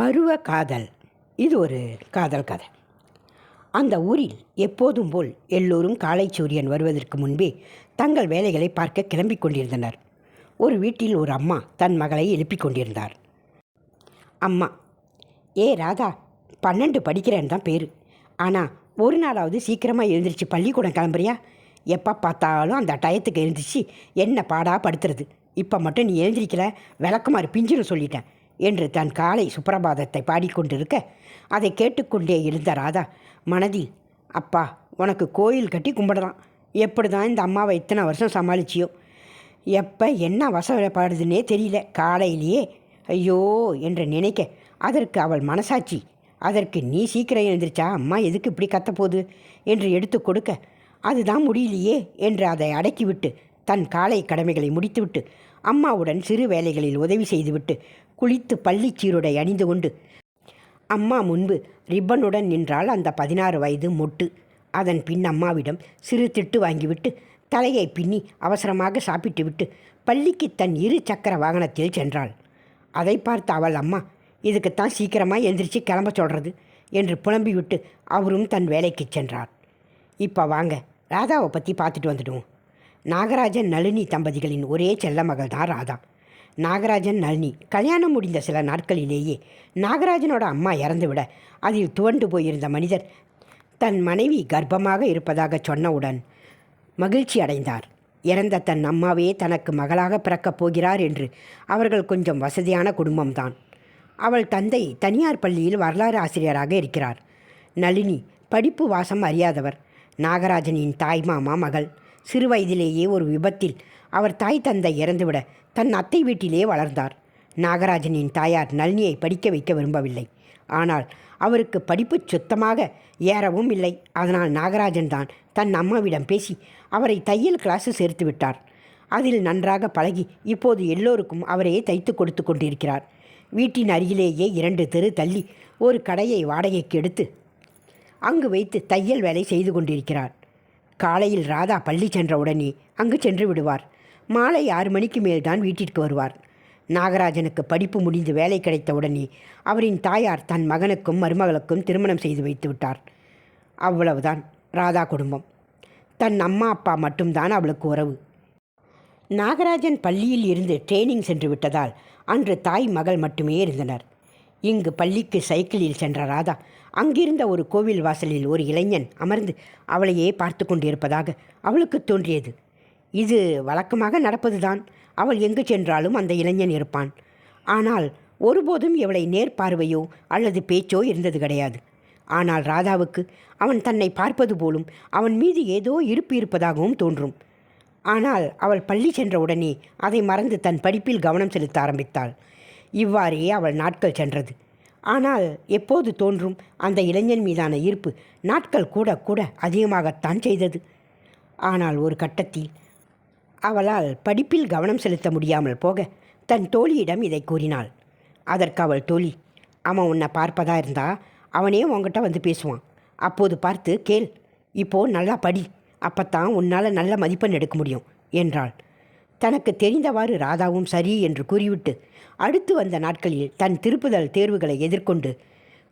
பருவ காதல். இது ஒரு காதல் கதை. அந்த ஊரில் எப்போதும் போல் எல்லோரும் காலை சூரியன் வருவதற்கு முன்பே தங்கள் வேலைகளை பார்க்க கிளம்பிக் கொண்டிருந்தனர். ஒரு வீட்டில் ஒரு அம்மா தன் மகளை எழுப்பிக் கொண்டிருந்தார். அம்மா ஏ ராதா பன்னெண்டு படிக்கிறேன்னு தான் பேர். ஆனால் ஒரு நாளாவது சீக்கிரமாக எழுந்திரிச்சு பள்ளிக்கூடம் கிளம்புறியா? எப்போ பார்த்தாலும் அந்த டயத்துக்கு எழுந்திரிச்சு என்ன பாடா படுத்துறது. இப்போ மட்டும் நீ எழுந்திரிக்கல விளக்குமாறு பிஞ்சுன்னு சொல்லிட்டேன். என்று தன் காலை சுப்பிரபாதத்தை பாடிக்கொண்டிருக்க அதை கேட்டுக்கொண்டே இருந்த ராதா மனதில் அப்பா உனக்கு கோயில் கட்டி கும்பிடலாம். எப்படி தான் இந்த அம்மாவை இத்தனை வருஷம் சமாளிச்சியோ? எப்போ என்ன வசப்படுதுன்னே தெரியல. காலையிலேயே ஐயோ என்று நினைக்க அதற்கு அவள் மனசாட்சி அதற்கு நீ சீக்கிரம் எழுந்திரிச்சா அம்மா எதுக்கு இப்படி கத்தப்போகுது? என்று எடுத்து கொடுக்க அதுதான் முடியலையே என்று அதை அடக்கிவிட்டு தன் காலை கடமைகளை முடித்துவிட்டு அம்மாவுடன் சிறு வேலைகளில் உதவி செய்துவிட்டு குளித்து பள்ளிச் சீருடை அணிந்து கொண்டு அம்மா முன்பு ரிப்பனுடன் நின்றால் அந்த பதினாறு வயது மொட்டு. அதன் பின் அம்மாவிடம் சிறு திட்டு வாங்கிவிட்டு தலையை பின்னி அவசரமாக சாப்பிட்டுவிட்டு பள்ளிக்கு தன் இரு சக்கர வாகனத்தில் சென்றாள். அதை பார்த்த அவள் அம்மா இதுக்குத்தான் சீக்கிரமாக எந்திரிச்சு கிளம்ப சொல்கிறது என்று புலம்பிவிட்டு அவரும் தன் வேலைக்கு சென்றார். இப்போ வாங்க ராதாவை பற்றி பார்த்துட்டு வந்துடுவோம். நாகராஜன் நளினி தம்பதிகளின் ஒரே செல்ல மகள் தான் ராதா. நாகராஜன் நளினி கல்யாணம் முடிந்த சில நாட்களிலேயே நாகராஜனோட அம்மா இறந்துவிட அதில் துவண்டு போயிருந்த மனிதர் தன் மனைவி கர்ப்பமாக இருப்பதாக சொன்னவுடன் மகிழ்ச்சி அடைந்தார். இறந்த தன் அம்மாவே தனக்கு மகளாக பிறக்கப் போகிறார் என்று அவர்கள் கொஞ்சம் வசதியான குடும்பம்தான். அவள் தந்தை தனியார் பள்ளியில் வரலாறு ஆசிரியராக இருக்கிறார். நளினி படிப்பு வாசம் அறியாதவர். நாகராஜனின் தாய் மாமா மகள். சிறுவயதிலேயே ஒரு விபத்தில் அவர் தாய் தந்தை இறந்துவிட தன் அத்தை வீட்டிலே வளர்ந்தார். நாகராஜனின் தாயார் நளினியை படிக்க வைக்க விரும்பவில்லை. ஆனால் அவருக்கு படிப்பு சுத்தமாக ஏறவும் இல்லை. அதனால் நாகராஜன் தான் தன் அம்மாவிடம் பேசி அவரை தையல் கிளாஸு சேர்த்து விட்டார். அதில் நன்றாக பழகி இப்போது எல்லோருக்கும் அவரையே தைத்து கொடுத்து கொண்டிருக்கிறார். வீட்டின் அருகிலேயே இரண்டு தெரு தள்ளி ஒரு கடையை வாடகைக்கு எடுத்து அங்கு வைத்து தையல் வேலை செய்து கொண்டிருக்கிறார். காலையில் ராதா பள்ளி சென்ற உடனே அங்கு சென்று விடுவார். மாலை ஆறு மணிக்கு மேல்தான் வீட்டிற்கு வருவார். நாகராஜனுக்கு படிப்பு முடிந்து வேலை கிடைத்த உடனே அவரின் தாயார் தன் மகனுக்கும் மருமகளுக்கும் திருமணம் செய்து வைத்து விட்டார். அவ்வளவுதான். ராதா குடும்பம். தன் அம்மா அப்பா மட்டும்தான் அவளுக்கு உறவு. நாகராஜன் பள்ளியில் இருந்து ட்ரெயினிங் சென்று விட்டதால் அன்று தாய் மகள் மட்டுமே இருந்தனர். இங்கு பள்ளிக்கு சைக்கிளில் சென்ற ராதா அங்கிருந்த ஒரு கோவில் வாசலில் ஒரு இளைஞன் அமர்ந்து அவளையே பார்த்து கொண்டிருப்பதாக அவளுக்கு தோன்றியது. இது வழக்கமாக நடப்பதுதான். அவள் எங்கு சென்றாலும் அந்த இளைஞன் இருப்பான். ஆனால் ஒருபோதும் இவளை நேர்பார்வையோ அல்லது பேச்சோ இருந்தது கிடையாது. ஆனால் ராதாவுக்கு அவன் தன்னை பார்ப்பது போலும் அவன் மீது ஏதோ இருப்பு இருப்பதாகவும் தோன்றும். ஆனால் அவள் பள்ளி சென்ற உடனே அதை மறந்து தன் படிப்பில் கவனம் செலுத்த ஆரம்பித்தாள். இவ்வாறே அவள் நாட்கள் சென்றது. ஆனால் எப்போது தோன்றும் அந்த இளைஞன் மீதான ஈர்ப்பு நாட்கள் கூட கூட அதிகமாகத்தான் செய்தது. ஆனால் ஒரு கட்டத்தில் அவளால் படிப்பில் கவனம் செலுத்த முடியாமல் போக தன் தோழியிடம் இதை கூறினாள். அதற்கு அவள் தோழி அவன் உன்னை பார்ப்பதா இருந்தா அவனே உங்ககிட்ட வந்து பேசுவான். அப்போது பார்த்து கேள் இப்போ நல்லா படி அப்பத்தான் உன்னால் நல்ல மதிப்பெண் எடுக்க முடியும் என்றாள். தனக்கு தெரிந்தவாறு ராதாவும் சரி என்று கூறிவிட்டு அடுத்து வந்த நாட்களில் தன் திருப்புதல் தேர்வுகளை எதிர்கொண்டு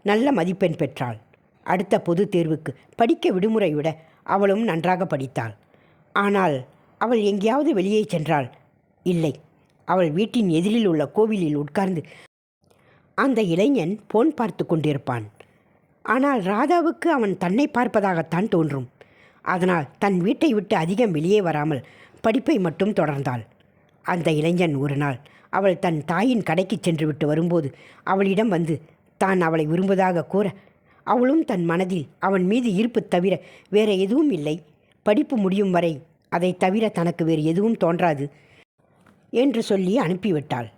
நல்ல மதிப்பெண் பெற்றாள். அடுத்த பொது தேர்வுக்கு படிக்க விடுமுறை விட அவளும் நன்றாக படித்தாள். ஆனால் அவள் எங்கேயாவது வெளியே சென்றாள். இல்லை அவள் வீட்டின் எதிரில் உள்ள கோவிலில் உட்கார்ந்து அந்த இளைஞன் போன் பார்த்து கொண்டிருப்பான். ஆனால் ராதாவுக்கு அவன் தன்னை பார்ப்பதாகத்தான் தோன்றும். அதனால் தன் வீட்டை விட்டு அதிகம் வெளியே வராமல் படிப்பை மட்டும் தொடர்ந்தாள். அந்த இளைஞன் ஒரு நாள் அவள் தன் தாயின் கடைக்கு சென்று விட்டு வரும்போது அவளிடம் வந்து தான் அவளை விரும்புவதாக கூற அவளும் தன் மனதில் அவன் மீது ஈர்ப்பு தவிர வேற எதுவும் இல்லை. படிப்பு முடியும் வரை அதை தவிர தனக்கு வேறு எதுவும் தோன்றாது என்று சொல்லி அனுப்பிவிட்டாள்.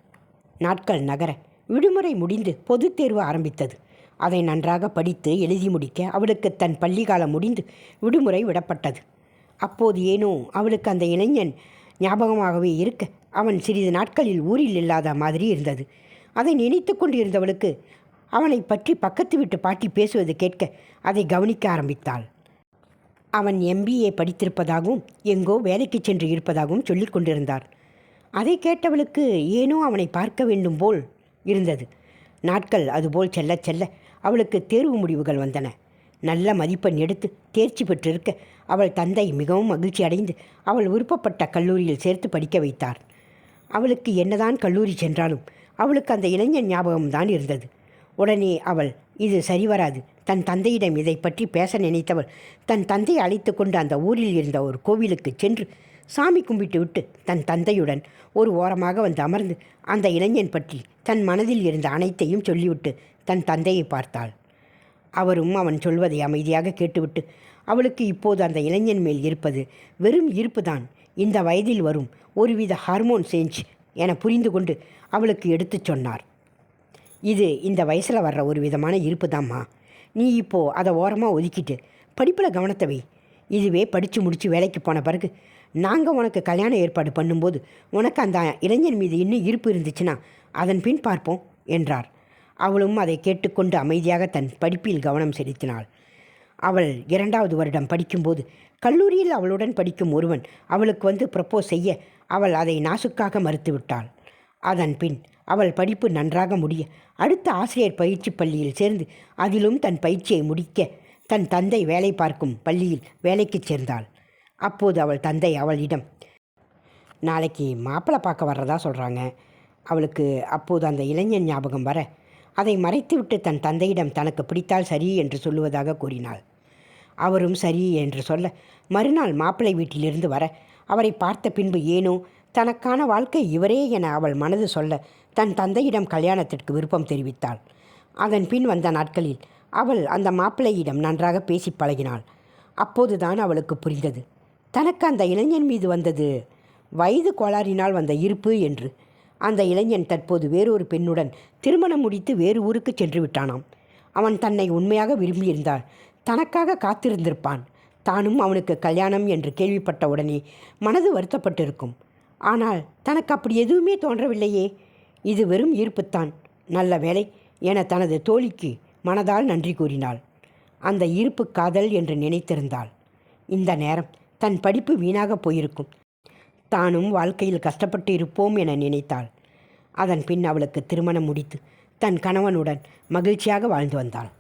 நாட்கள் நகர விடுமுறை முடிந்து பொதுத் தேர்வு ஆரம்பித்தது. அதை நன்றாக படித்து எழுதி முடிக்க அவளுக்கு தன் பள்ளிக்காலம் முடிந்து விடுமுறை விடப்பட்டது. அப்போது ஏனோ அவளுக்கு அந்த இளைஞன் ஞாபகமாகவே இருக்க அவன் சிறிது நாட்களில் ஊரில் இல்லாத மாதிரி இருந்தது. அதை நினைத்து கொண்டிருந்தவளுக்கு அவனை பற்றி பக்கத்து வீட்டு பாட்டி பேசுவது கேட்க அதை கவனிக்க ஆரம்பித்தாள். அவன் எம்பிஏ படித்திருப்பதாகவும் எங்கோ வேலைக்கு சென்று இருப்பதாகவும் சொல்லிக் கொண்டிருந்தார். அதை கேட்டவளுக்கு ஏனோ அவனை பார்க்க வேண்டும் போல் இருந்தது. நாட்கள் அதுபோல் செல்ல செல்ல அவளுக்கு தேர்வு முடிவுகள் வந்தன. நல்ல மதிப்பெண் எடுத்து தேர்ச்சி பெற்றிருக்க அவள் தந்தை மிகவும் மகிழ்ச்சி அடைந்து அவள் விருப்பப்பட்ட கல்லூரியில் சேர்த்து படிக்க வைத்தார். அவளுக்கு என்னதான் கல்லூரி சென்றாலும் அவளுக்கு அந்த இளைஞன் ஞாபகம்தான் இருந்தது. உடனே அவள் இது சரிவராது தன் தந்தையிடம் இதை பற்றி பேச நினைத்தவள் தன் தந்தையை அழைத்து கொண்டு அந்த ஊரில் இருந்த ஒரு கோவிலுக்கு சென்று சாமி கும்பிட்டு விட்டு தன் தந்தையுடன் ஒரு ஓரமாக வந்து அமர்ந்து அந்த இளைஞன் பற்றி தன் மனதில் இருந்த அனைத்தையும் சொல்லிவிட்டு தன் தந்தையை பார்த்தாள். அவரும் அவன் சொல்வதை அமைதியாக கேட்டுவிட்டு அவளுக்கு இப்போது அந்த இளைஞன் மேல் இருப்பது வெறும் ஈர்ப்புதான் இந்த வயதில் வரும் ஒருவித ஹார்மோன் சேஞ்ச் என புரிந்து கொண்டு அவளுக்கு எடுத்துச் சொன்னார். இது இந்த வயசில் வர்ற ஒரு விதமான இருப்பு தாம்மா நீ இப்போது அதை ஓரமாக ஒதுக்கிட்டு படிப்பில் கவனத்தை வை. இதுவே படித்து முடித்து வேலைக்கு போன பிறகு நாங்கள் உனக்கு கல்யாண ஏற்பாடு பண்ணும்போது உனக்கு அந்த இளைஞன் மீது இன்னும் இருப்பு இருந்துச்சுன்னா அதன் பின் பார்ப்போம் என்றார். அவளும் அதை கேட்டுக்கொண்டு அமைதியாக தன் படிப்பில் கவனம் செலுத்தினாள். அவள் இரண்டாவது வருடம் படிக்கும்போது கல்லூரியில் அவளுடன் படிக்கும் ஒருவன் அவளுக்கு வந்து ப்ரப்போஸ் செய்ய அவள் அதை நாசுக்காக மறுத்துவிட்டாள். அதன் பின் அவள் படிப்பு நன்றாக முடிய அடுத்த ஆசிரியர் பயிற்சி பள்ளியில் சேர்ந்து அதிலும் தன் பயிற்சியை முடிக்க தன் தந்தை வேலை பார்க்கும் பள்ளியில் வேலைக்கு சேர்ந்தாள். அப்போது அவள் தந்தை அவளிடம் நாளைக்கு மாப்பிள்ளை பார்க்க வர்றதா சொல்கிறாங்க அவளுக்கு அப்போது அந்த இளைஞன் ஞாபகம் வர அதை மறைத்துவிட்டு தன் தந்தையிடம் தனக்கு பிடித்தால் சரி என்று சொல்லுவதாக கூறினாள். அவரும் சரி என்று சொல்ல மறுநாள் மாப்பிள்ளை வீட்டிலிருந்து வர அவரை பார்த்த பின்பு ஏனோ தனக்கான வாழ்க்கை இவரே என அவள் மனது சொல்ல தன் தந்தையிடம் கல்யாணத்திற்கு விருப்பம் தெரிவித்தாள். அதன் பின் வந்த நாட்களில் அவள் அந்த மாப்பிள்ளையிடம் நன்றாக பேசி பழகினாள். அப்போதுதான் அவளுக்கு புரிந்தது. தனக்கு அந்த இளைஞன் மீது வந்தது வயது கோளாறினால் வந்த இருப்பு என்று அந்த இளைஞன் தற்போது வேறொரு பெண்ணுடன் திருமணம் முடித்து வேறு ஊருக்கு சென்று விட்டானாம். அவன் தன்னை உண்மையாக விரும்பியிருந்தார் தனக்காக காத்திருந்திருப்பான். தானும் அவனுக்கு கல்யாணம் என்று கேள்விப்பட்ட உடனே மனது வருத்தப்பட்டிருக்கும். ஆனால் தனக்கு அப்படி எதுவுமே தோன்றவில்லையே. இது வெறும் ஈர்ப்புத்தான். நல்ல வேலை என தனது தோழிக்கு மனதால் நன்றி கூறினாள். அந்த ஈர்ப்பு காதல் என்று நினைத்திருந்தாள். இந்த நேரம் தன் படிப்பு வீணாக போயிருக்கும். தானும் வாழ்க்கையில் கஷ்டப்பட்டு இருப்போம் என நினைத்தாள். அதன் பின் அவளுக்கு திருமணம் முடித்து தன் கணவனுடன் மகிழ்ச்சியாக வாழ்ந்து வந்தாள்.